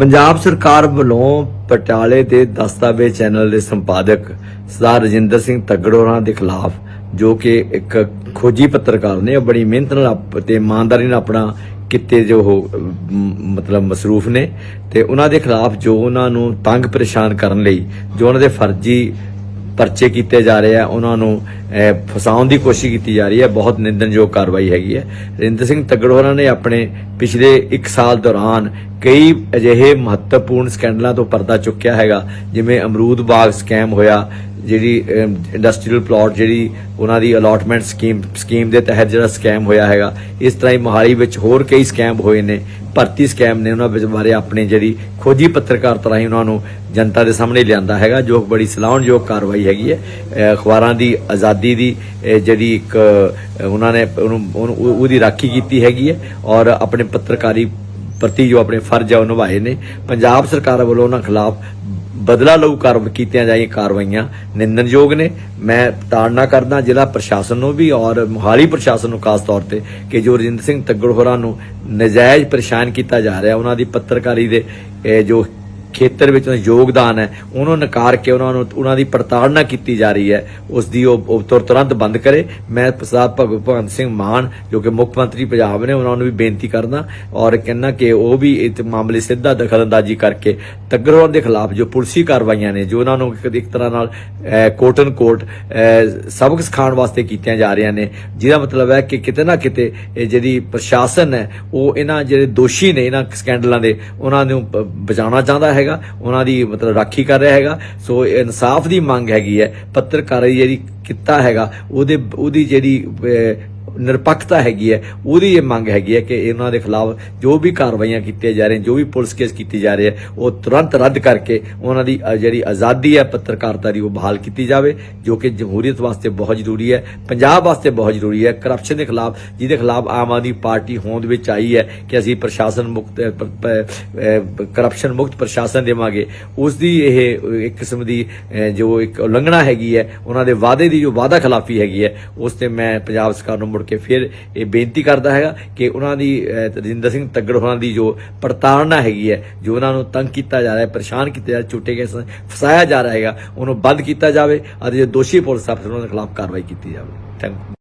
ਪੰਜਾਬ ਸਰਕਾਰ ਵੱਲੋਂ ਪਟਿਆਲੇ ਦੇ ਦਸਤਾਵੇਜ਼ ਚੈਨਲ ਦੇ ਸੰਪਾਦਕ ਸਰਦਾਰ ਰਜਿੰਦਰ ਸਿੰਘ ਤੱਗੜ ਦੇ ਖਿਲਾਫ, ਜੋ ਕਿ ਇੱਕ ਖੋਜੀ ਪੱਤਰਕਾਰ ਨੇ, ਉਹ ਬੜੀ ਮਿਹਨਤ ਨਾਲ ਆਪ- ਤੇ ਇਮਾਨਦਾਰੀ ਨਾਲ ਆਪਣਾ ਕਿੱਤੇ ਜੋ ਮਤਲਬ ਮਸਰੂਫ ਨੇ ਤੇ ਉਹਨਾਂ ਦੇ ਖਿਲਾਫ ਜੋ ਉਹਨਾਂ ਨੂੰ ਤੰਗ ਪਰੇਸ਼ਾਨ ਕਰਨ ਲਈ, ਜੋ ਉਹਨਾਂ ਦੇ ਫਰਜ਼ੀ ਪਰਚੇ ਕੀਤੇ ਜਾ ਰਹੇ ਆ, ਉਹਨਾਂ ਨੂੰ ਫਸਾਉਣ ਦੀ ਕੋਸ਼ਿਸ਼ ਕੀਤੀ ਜਾ ਰਹੀ ਹੈ। ਬਹੁਤ ਨਿੰਦਨਯੋਗ ਕਾਰਵਾਈ ਹੈਗੀ ਹੈ। ਰਿੰਦਰ ਸਿੰਘ ਤੱਗੜ ਨੇ ਆਪਣੇ ਪਿਛਲੇ 1 ਸਾਲ ਦੌਰਾਨ ਕਈ ਅਜਿਹੇ ਮਹੱਤਵਪੂਰਨ ਸਕੈਂਡਲਾਂ ਤੋਂ ਪਰਦਾ ਚੁੱਕਿਆ ਹੈਗਾ, ਜਿਵੇਂ ਅਮਰੂਦ ਬਾਗ ਸਕੈਮ ਹੋਇਆ ਜਿਹੜੀ ਇੰਡਸਟਰੀਅਲ ਪਲਾਟ ਜਿਹੜੀ ਉਹਨਾਂ ਦੀ ਅਲਾਟਮੈਂਟ ਸਕੀਮ ਸਕੀਮ ਦੇ ਤਹਿਤ ਜਿਹੜਾ ਸਕੈਮ ਹੋਇਆ ਹੈਗਾ, ਇਸ ਤਰ੍ਹਾਂ ਹੀ ਮੋਹਾਲੀ ਵਿੱਚ ਹੋਰ ਕਈ ਸਕੈਮ ਹੋਏ ਨੇ, ਭਰਤੀ ਸਕੈਮ ਨੇ ਉਹਨਾਂ ਵਿੱਚ ਬਾਰੇ ਆਪਣੀ ਜਿਹੜੀ ਖੋਜੀ ਪੱਤਰਕਾਰਤਾ ਰਾਹੀਂ ਉਹਨਾਂ ਨੂੰ ਜਨਤਾ ਦੇ ਸਾਹਮਣੇ ਲਿਆਂਦਾ ਹੈਗਾ, ਜੋ ਬੜੀ ਸਲਾਹੁਣਯੋਗ ਕਾਰਵਾਈ ਹੈਗੀ ਹੈ। ਅਖਬਾਰਾਂ ਦੀ ਆਜ਼ਾਦੀ ਦੀ ਜਿਹੜੀ ਇੱਕ ਉਹਨਾਂ ਨੇ ਉਹਨੂੰ ਉਹਦੀ ਰਾਖੀ ਕੀਤੀ ਹੈਗੀ ਹੈ ਔਰ ਆਪਣੇ ਪੱਤਰਕਾਰੀ ਪ੍ਰਤੀ ਜੋ ਆਪਣੇ ਫਰਜ਼ ਆ ਉਹ ਨਿਭਾਏ ਨੇ। ਪੰਜਾਬ ਸਰਕਾਰ ਵੱਲੋਂ ਉਹਨਾਂ ਖਿਲਾਫ ਬਦਲਾ ਲਊ ਕਾਰਵਾਈ ਕੀਤੀਆਂ ਜਾਈਆਂ ਕਾਰਵਾਈਆਂ ਨਿੰਦਨਯੋਗ ਨੇ। ਮੈਂ ਤਾੜਨਾ ਕਰਦਾ ਜ਼ਿਲ੍ਹਾ ਪ੍ਰਸ਼ਾਸਨ ਨੂੰ ਵੀ ਔਰ ਮੁਹਾਲੀ ਪ੍ਰਸ਼ਾਸਨ ਨੂੰ ਖਾਸ ਤੌਰ ਤੇ ਕਿ ਜੋ ਰਜਿੰਦਰ ਸਿੰਘ ਤੱਗੜ ਹੋਰਾਂ ਨੂੰ ਨਜਾਇਜ਼ ਪਰੇਸ਼ਾਨ ਕੀਤਾ ਜਾ ਰਿਹਾ, ਉਹਨਾਂ ਦੀ ਪੱਤਰਕਾਰੀ ਦੇ ਜੋ ਖੇਤਰ ਵਿੱਚ ਯੋਗਦਾਨ ਹੈ, ਉਹਨੂੰ ਨਕਾਰ ਕੇ ਉਹਨਾਂ ਨੂੰ, ਉਹਨਾਂ ਦੀ ਪੜਤਾੜਨਾ ਕੀਤੀ ਜਾ ਰਹੀ ਹੈ ਉਸ ਦੀ ਉਹ ਤੁਰ- ਤੁਰੰਤ ਬੰਦ ਕਰੇ। ਮੈਂ ਪ੍ਰਸਾਦ ਭਗ- ਭਗਵੰਤ ਸਿੰਘ ਮਾਨ, ਜੋ ਕਿ ਮੁੱਖ ਮੰਤਰੀ ਪੰਜਾਬ ਨੇ, ਉਹਨਾਂ ਨੂੰ ਵੀ ਬੇਨਤੀ ਕਰਦਾ ਔਰ ਕਹਿੰਦਾ ਕਿ ਉਹ ਵੀ ਇਸ ਮਾਮਲੇ ਸਿੱਧਾ ਦਖਲਅੰਦਾਜ਼ੀ ਕਰਕੇ ਤੱਗੜੋਂ ਦੇ ਖਿਲਾਫ ਜੋ ਪੁਲਿਸੀ ਕਾਰਵਾਈਆਂ ਨੇ, ਜੋ ਉਹਨਾਂ ਨੂੰ ਇੱਕ ਤਰ੍ਹਾਂ ਨਾਲ ਕੋਟਨ ਕੋਟ ਸਬਕ ਸਿਖਾਉਣ ਵਾਸਤੇ ਕੀਤੀਆਂ ਜਾ ਰਹੀਆਂ ਨੇ, ਜਿਹਦਾ ਮਤਲਬ ਹੈ ਕਿ ਕਿਤੇ ਨਾ ਕਿਤੇ ਇਹ ਜਿਹੜੀ ਪ੍ਰਸ਼ਾਸਨ ਹੈ, ਉਹ ਇਹਨਾਂ ਜਿਹੜੇ ਦੋਸ਼ੀ ਨੇ, ਇਹਨਾਂ ਸਕੈਂਡਲਾਂ ਦੇ, ਉਹਨਾਂ ਨੂੰ ਬਚਾਉਣਾ ਚਾਹੁੰਦਾ ਹੈ। ਹੈਗਾ, ਉਹਨਾਂ ਦੀ ਮਤਲਬ ਰਾਖੀ ਕਰ ਰਿਹਾ ਹੈਗਾ। ਸੋ ਇਨਸਾਫ ਦੀ ਮੰਗ ਹੈਗੀ ਹੈ। ਪੱਤਰਕਾਰੀ ਜਿਹੜੀ ਕਿੱਤਾ ਹੈਗਾ, ਉਹਦੇ, ਉਹਦੀ ਜਿਹੜੀ ਨਿਰਪੱਖਤਾ ਹੈਗੀ ਹੈ, ਉਹਦੀ ਇਹ ਮੰਗ ਹੈਗੀ ਹੈ ਕਿ ਇਹਨਾਂ ਦੇ ਖਿਲਾਫ ਜੋ ਵੀ ਕਾਰਵਾਈਆਂ ਕੀਤੀਆਂ ਜਾ ਰਹੀਆਂ, ਜੋ ਵੀ ਪੁਲਿਸ ਕੇਸ ਕੀਤੀ ਜਾ ਰਹੇ ਹੈ, ਉਹ ਤੁਰੰਤ ਰੱਦ ਕਰਕੇ ਉਹਨਾਂ ਦੀ ਜਿਹੜੀ ਆਜ਼ਾਦੀ ਹੈ ਪੱਤਰਕਾਰਤਾ ਦੀ ਉਹ ਬਹਾਲ ਕੀਤੀ ਜਾਵੇ, ਜੋ ਕਿ ਜਮਹੂਰੀਅਤ ਵਾਸਤੇ ਬਹੁਤ ਜ਼ਰੂਰੀ ਹੈ, ਪੰਜਾਬ ਵਾਸਤੇ ਬਹੁਤ ਜ਼ਰੂਰੀ ਹੈ ਕਰਪਸ਼ਨ ਦੇ ਖਿਲਾਫ, ਜਿਹਦੇ ਖਿਲਾਫ ਆਮ ਆਦਮੀ ਪਾਰਟੀ ਹੋਂਦ ਵਿੱਚ ਆਈ ਹੈ ਕਿ ਅਸੀਂ ਪ੍ਰਸ਼ਾਸਨ ਮੁਕਤ ਕਰਪਸ਼ਨ ਮੁਕਤ ਪ੍ਰਸ਼ਾਸਨ ਦੇਵਾਂਗੇ ਉਸ ਦੀ ਇਹ ਇੱਕ ਕਿਸਮ ਦੀ ਜੋ ਇੱਕ ਉਲੰਘਣਾ ਹੈਗੀ ਹੈ, ਉਹਨਾਂ ਦੇ ਵਾਅਦੇ ਦੀ ਜੋ ਵਾਅਦਾ ਖਿਲਾਫੀ ਹੈਗੀ ਹੈ, ਉਸ ਤੇ ਮੈਂ ਪੰਜਾਬ ਸਰਕਾਰ ਨੂੰ ਮੁੜ ਕੇ ਫਿਰ ਇਹ ਬੇਨਤੀ ਕਰਦਾ ਹੈਗਾ ਕਿ ਉਹਨਾਂ ਦੀ ਰਜਿੰਦਰ ਸਿੰਘ ਤੱਗੜ ਹੋਰਾਂ ਦੀ ਜੋ ਪੜਤਾਲਣਾ ਹੈਗੀ ਹੈ, ਜੋ ਉਹਨਾਂ ਨੂੰ ਤੰਗ ਕੀਤਾ ਜਾ ਰਿਹਾ ਹੈ, ਪਰੇਸ਼ਾਨ ਕੀਤਾ ਜਾ ਰਿਹਾ, ਝੂਠੇ ਕੇਸ ਫਸਾਇਆ ਜਾ ਰਿਹਾ ਹੈਗਾ, ਉਹਨੂੰ ਬੰਦ ਕੀਤਾ ਜਾਵੇ ਅਤੇ ਜੋ ਦੋਸ਼ੀ ਪੁਲਿਸ ਅਫਸਰ ਉਹਨਾਂ ਦੇ ਖਿਲਾਫ ਕਾਰਵਾਈ ਕੀਤੀ ਜਾਵੇ। Thank you